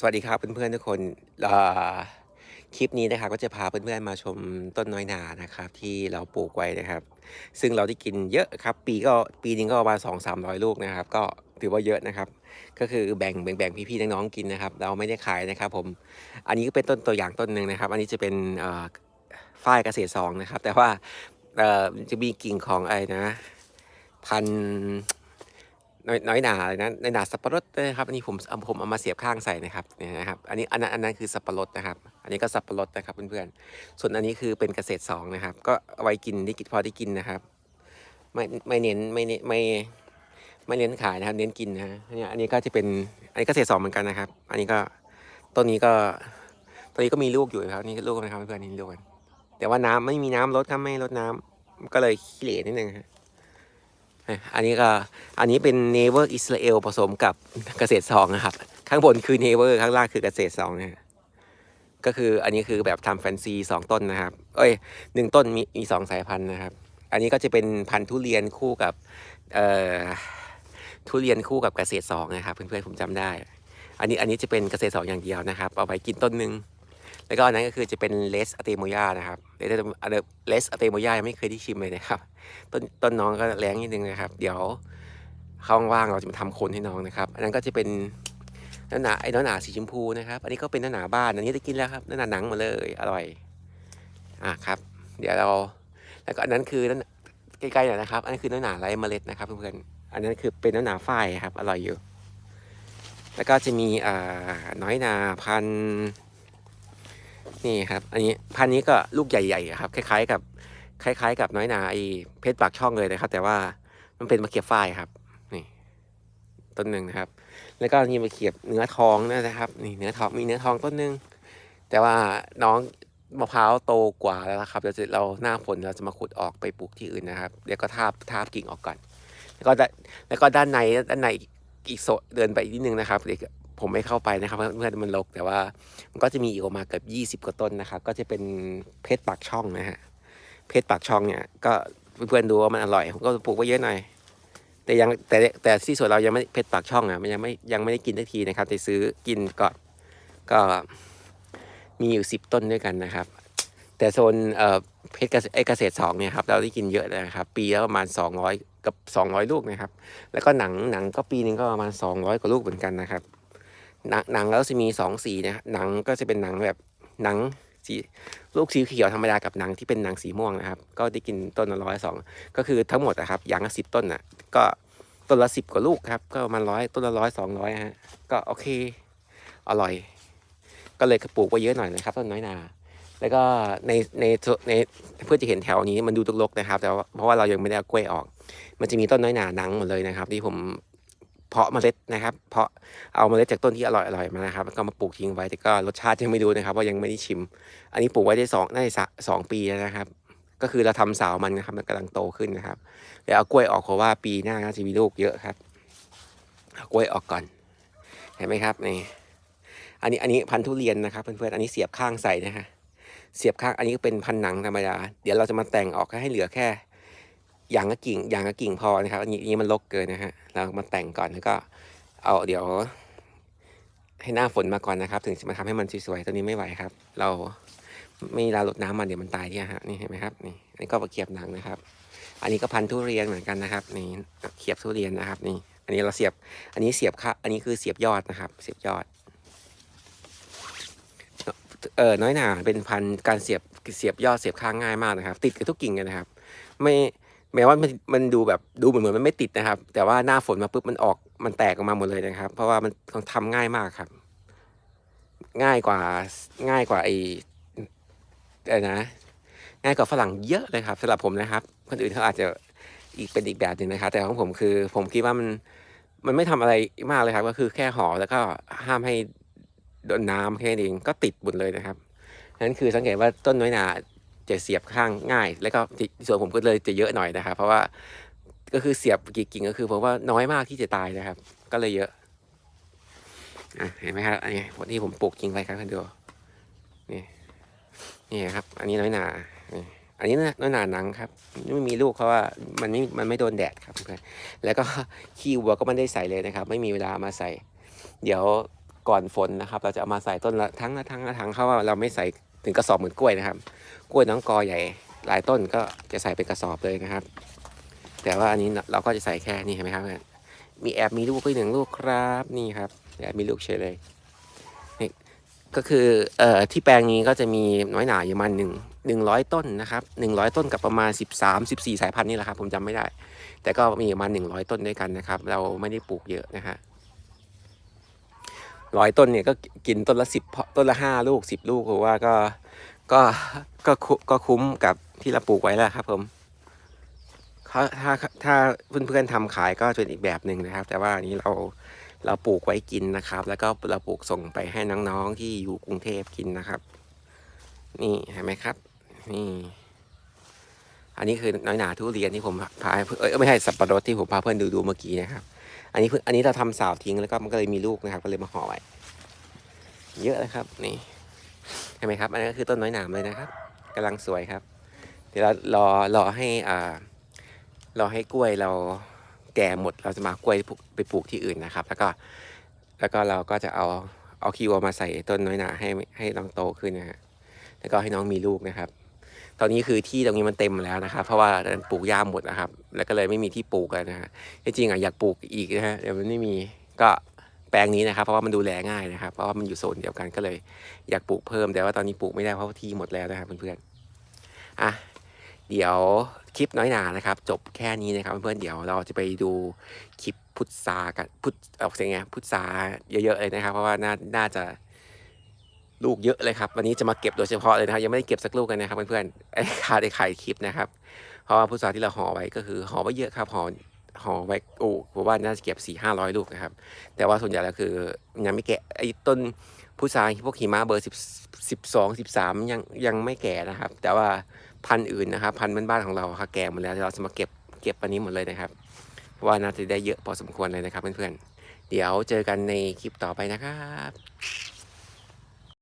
สวัสดีครับเพื่อนๆทุกคนคลิปนี้นะครับก็จะพาเพื่อนๆมาชมต้นน้อยนานะครับ ที่เราปลูกไว้นะครับ ซึ่งเราได้กินเยอะครับ ปีก็ปีนึงก็ประมาณสองสามร้อยลูกนะครับ ก็ถือว่าเยอะนะครับ ก็คือแบ่งแบ่งบงพี่ๆน้องๆกินนะครับ เราไม่ได้ขายนะครับ ผม อันนี้ก็เป็นต้นตัวอย่างต้นหนึ่งนะครับ อันนี้จะเป็นฝ้ายเกษตรสองนะครับ แต่ว่าจะมีกิ่งของไอะไรนะ พันธ น้อยน้อยหนาเลยนะน้อยหนาสับปะรดนะครับอันนี้ผมเอาผมเอามาเสียบข้างใส่นะครับเนี่ยนะครับ อันนี้อันนั้นอันนั้นคือสับปะรดนะครับ อันนี้ก็สับปะรดนะครับเพื่อนๆส่วนอันนี้คือเป็นเกษตรสองนะครับ ก็เอาไว้กินได้กินพอได้กินนะครับ ไม่ไม่เน้นไม่เน้นไม่ไม่เน้นขายนะครับเน้นกินนะฮะเนี่ยอันนี้ก็จะเป็นอันนี้เกษตรสองเหมือนกันนะครับ อันนี้ก็ต้นนี้ก็ต้นนี้ก็มีลูกอยู่นะครับนี่ลูกนะครับเพื่อนๆนี่ลูกกันแต่ว่าน้ำไม่มีน้ำลดครับไม่ลดน้ำก็เลยขี้เหร่นิดนึงฮะ อันนี้ก็อันนี้เป็นเนเวอร์อิสราเอลผสมกับเกษตรสองนะครับ ข้างบนคือเนเวอร์ข้างล่างคือเกษตรสองนะก็คืออันนี้คือแบบทำแฟนซีสองต้นนะครับ เอ้ยหนึ่งต้นมีมีสองสายพันธุ์นะครับ อันนี้ก็จะเป็นพันธุ์ทุเรียนคู่กับเอ่อทุเรียนคู่กับเกษตรสองนะครับเพื่อนๆผมจำได้ อันนี้อันนี้จะเป็นเกษตรสองอย่างเดียวนะครับ เอาไปกินต้นหนึ่ง แล้วก็อันนั้นก็คือจะเป็นเลสอะเตโมยานะครับเลสอะเตโมยายังไม่เคยได้ชิมเลยนะครับ ต้นต้นน้องก็แรงนิดนึงนะครับ เดี๋ยวเขาว่างๆเราจะมาทำคนให้น้องนะครับ อันนั้นก็จะเป็นน้ำหนาไอ้น้ำหนาสีชมพูนะครับ อันนี้ก็เป็นน้ำหนาบ้าน อันนี้ได้กินแล้วครับน้ำหนาหนังมาเลย อร่อย อะครับ เดี๋ยวเรา แล้วก็อันนั้นคือน้ำใกล้ๆหน่อยนะครับ อันนี้คือน้ำหนาไร้เมล็ดนะครับเพื่อนๆ อันนั้นคือเป็นน้ำหนาฝ้ายครับ อร่อยอยู่ แล้วก็จะมีอ่าน้อยนาพันธ นี่ครับ อันนี้พันนี้ก็ลูกใหญ่ๆครับ คล้ายๆ กับ คล้าย ๆ กับน้อยนาไอ้เพชรปากช่องเลยนะครับ แต่ว่ามันเป็นมะเขือฝ้ายครับ นี่ ต้นหนึ่งนะครับ แล้วก็นี่มะเขือเนื้อทองนะครับ นี่เนื้อทองมีเนื้อทองต้นหนึ่งแต่ว่าน้องมะพร้าวโตกว่าแล้วครับเดี๋ยวจะเราหน้าฝนเราจะมาขุดออกไปปลูกที่อื่นนะครับเดี๋ยวก็ทาบทาบกิ่งออกก่อน แล้วก็แล้วก็ด้านในด้านในอีกโซเดินไปอีกนิดนึงนะครับเดี๋ยว ผมไม่เข้าไปนะครับเพื่อนมันรกแต่ว่ามันก็จะมีอีกออกมาเกือบยี่สิบกว่าต้นนะครับ ก็จะเป็นเพชรปากช่องนะฮะเพชรปากช่องเนี่ยก็เพื่อนๆดูว่ามันอร่อยผมก็ปลูกไว้เยอะหน่อยแต่ยังแต่แต่ที่สวนเรายังไม่เพชรปากช่องอะมันยังไม่ยังไม่ได้กินทักทีนะครับแต่ซื้อกินก่อนก็มีอยู่สิบต้นด้วยกันนะครับ แต่โซนเอ่อเพชรเกษตรไอเกษตรสองเนี่ยครับเราได้กินเยอะเลยนะครับ ปีและประมาณสองร้อยกับสองร้อยลูกนะครับ แล้วก็หนังหนังก็ปีนึงก็ประมาณสองร้อยกว่าลูกเหมือนกันนะครับ หนังหนังแล้วจะมีสองสีนะหนังก็จะเป็นหนังแบบหนังสีลูกสีเขียวธรรมดากับหนังที่เป็นหนังสีม่วงนะครับ ก็ได้กินต้นละร้อยสองก็คือทั้งหมดนะครับอย่างละสิบต้นน่ะก็ต้นละสิบกว่าลูกครับ ก็ประมาณร้อยต้นละร้อยสองร้อยฮะก็โอเค อร่อย ก็เลยปลูกไว้เยอะหน่อยนะครับต้นน้อยนา แล้วก็ในในในเพื่อจะเห็นแถวนี้มันดูรกๆนะครับ แต่เพราะว่าเรายังไม่ได้อากล้วยออก มันจะมีต้นน้อยนาหนังหมดเลยนะครับ ที่ผม เพาะเมล็ดนะครับ เพาะเอาเมล็ดจากต้นที่อร่อยๆมานะครับแล้วก็มาปลูกทิ้งไว้แต่ก็รสชาติยังไม่ดูนะครับ ว่ายังไม่ได้ชิม อันนี้ปลูกไว้ได้สองได้สะสองปีแล้วนะครับ ก็คือเราทำสาวมันนะครับมันกำลังโตขึ้นนะครับเดี๋ยวเอากล้วยออกเพราะว่าปีหน้าน่าจะมีลูกเยอะครับเอากล้วยออกก่อนเห็นไหมครับนี่อันนี้อันนี้พันธุ์ทุเรียนนะครับเพื่อนๆอันนี้เสียบข้างใส่นะฮะเสียบข้างอันนี้ก็เป็นพันธุ์หนังธรรมดา เดี๋ยวเราจะมาแต่งออกให้เหลือแค่ อย่างละกิ่งอย่างละกิ่งพอนะครับอันนี้อันนี้มันรกเกินนะฮะเรามาแต่งก่อนแล้วก็ เอาเดี๋ยว ให้หน้าฝนมาก่อนนะครับ ถึงจะมาทำให้มันสวยๆตอนนี้ไม่ไหวครับ เราไม่มีเวลาลดน้ำมันเดี๋ยวมันตายเนี่ยฮะนี่เห็นไหมครับนี่อันนี้ก็เขียบหนังนะครับ อันนี้ก็พันธุ์ทุเรียนเหมือนกันนะครับนี่เขียบทุเรียนนะครับนี่ อันนี้เราเสียบ อันนี้เสียบค่ะอันนี้คือเสียบยอดนะครับ เสียบยอดเออน้อยหนาเป็นพันธุ์การเสียบเสียบยอดเสียบข้างง่ายมากนะครับ ติดกับทุกกิ่งเลยนะครับ ไม่ แม้ว่ามันมันดูแบบดูเหมือนเหมือนมันไม่ติดนะครับ แต่ว่าหน้าฝนมาปุ๊บมันออกมันแตกออกมาหมดเลยนะครับ เพราะว่ามันทำง่ายมากครับ ง่ายกว่าง่ายกว่าไอ้อะไรนะ ง่ายกว่าฝรั่งเยอะเลยครับสำหรับผมนะครับ คนอื่นเขาอาจจะอีกเป็นอีกแบบหนึ่งนะครับแต่ของผมคือ ผมคิดว่ามันมันไม่ทำอะไรมากเลยครับ ก็คือแค่ห่อแล้วก็ห้ามให้โดนน้ำแค่นี้เองก็ติดหมดเลยนะครับนั่นคือสังเกตว่าต้นน้อยหนา จะเสียบข้างง่าย แล้วก็ส่วนผมก็เลยจะเยอะหน่อยนะครับ เพราะว่าก็คือเสียบกี่กิ่งก็คือผมว่าน้อยมากที่จะตายนะครับ ก็เลยเยอะอะเห็นไหมครับอันนี้วันที่ผมปลูกจริงไปครับท่านดูนี่นี่ครับ อันนี้น้อยหนาอันนี้น้อยหนาหนังครับไม่มีลูกเพราะว่ามันไม่มันไม่โดนแดดครับ แล้วก็ขี้วัวก็ไม่ได้ใส่เลยนะครับ ไม่มีเวลามาใส่ เดี๋ยวก่อนฝนนะครับ เราจะเอามาใส่ต้นละทั้งละทั้งละทั้งเขาว่าเราไม่ใส่ ถึงกระสอบเหมือนกล้วยนะครับ กล้วยน้องกอใหญ่หลายต้นก็จะใส่เป็นกระสอบเลยนะครับ แต่ว่าอันนี้เราก็จะใส่แค่นี้เห็นไหมครับ มีแอบมีลูกไปหนึ่งลูกครับนี่ครับแอบมีลูกเฉยเลยนี่ก็คือเอ่อที่แปลงนี้ก็จะมีน้อยหนาอยู่ประมาณหนึ่งหนึ่งร้อยต้นนะครับหนึ่งร้อยต้นกับประมาณสิบสามสิบสี่สายพันธุ์นี่แหละครับผมจำไม่ได้ แต่ก็มีประมาณหนึ่งร้อยต้นด้วยกันนะครับ เราไม่ได้ปลูกเยอะนะฮะ ร้อยต้นเนี่ยก็กินต้นละสิบต้นละห้าลูกสิบลูกผมว่าก็ก็ก็คุก็คุ้มกับที่เราปลูกไว้แล้วครับผมถ้าถ้าถ้าเพื่อนๆทำขายก็จะเป็นอีกแบบหนึ่งนะครับ แต่ว่าอันนี้เราเราปลูกไว้กินนะครับ แล้วก็เราปลูกส่งไปให้น้องๆที่อยู่กรุงเทพกินนะครับ นี่เห็นไหมครับ นี่ อันนี้คือน้อยหนาทุเรียนที่ผมพาเอ้ยไม่ใช่สับปะรดที่ผมพาเพื่อนดูดูเมื่อกี้นะครับ อันนี้อันนี้เราทำสาวทิ้งแล้วก็มันก็เลยมีลูกนะครับ ก็เลยมาห่อไว้ เยอะเลยครับ นี่เห็นไหมครับ อันนี้ก็คือต้นน้อยหนามเลยนะครับกำลังสวยครับ เดี๋ยวเรารอรอให้อ่ารอให้กล้วยเราแก่หมดเราจะมากล้วยไปปลูกที่อื่นนะครับ แล้วก็แล้วก็เราก็จะเอาเอาคิวมาใส่ต้นน้อยหนาให้ให้น้องโตขึ้นนะฮะแล้วก็ให้น้องมีลูกนะครับ ตอนนี้คือที่ตรงนี้มันเต็มแล้วนะครับ เพราะว่าปลูกหญ้าหมดนะครับ แล้วก็เลยไม่มีที่ปลูกแล้วนะฮะที่จริงอะอยากปลูกอีกนะฮะแต่มันไม่มีก็แปลงนี้นะครับ เพราะว่ามันดูแลง่ายนะครับ เพราะว่ามันอยู่โซนเดียวกันก็เลยอยากปลูกเพิ่ม แต่ว่าตอนนี้ปลูกไม่ได้เพราะว่าที่หมดแล้วนะครับเพื่อนๆอะเดี๋ยวคลิปน้อยหนานะครับ จบแค่นี้นะครับเพื่อนๆเดี๋ยวเราจะไปดูคลิปพุทธากันพุทธออกเสียงไงพุทธาเยอะๆเลยนะครับ เพราะว่าน่าน่าจะ ลูกเยอะเลยครับ วันนี้จะมาเก็บโดยเฉพาะเลยนะครับยังไม่ได้เก็บสักลูกกันนะครับเพื่อนๆไอ้คาได้ขายคลิปนะครับ เพราะว่าพุทราที่เราห่อไว้ก็คือห่อไว้เยอะครับห่อห่อไว้โอ้ผมว่าน่าจะเก็บสี่ห้าร้อยลูกนะครับ แต่ว่าส่วนใหญ่แล้วคือยังไม่แกะไอ้ต้นพุทราพวกหิมะเบอร์สิบสิบสองสิบสามยังยังไม่แก่นะครับ แต่ว่าพันธุ์อื่นนะครับ พันธุ์บ้านๆของเราค่ะแก่หมดแล้วเราจะมาเก็บเก็บวันนี้หมดเลยนะครับเพราะว่าน่าจะได้เยอะพอสมควรเลยนะครับเพื่อนๆเดี๋ยวเจอกันในคลิปต่อไปนะครับ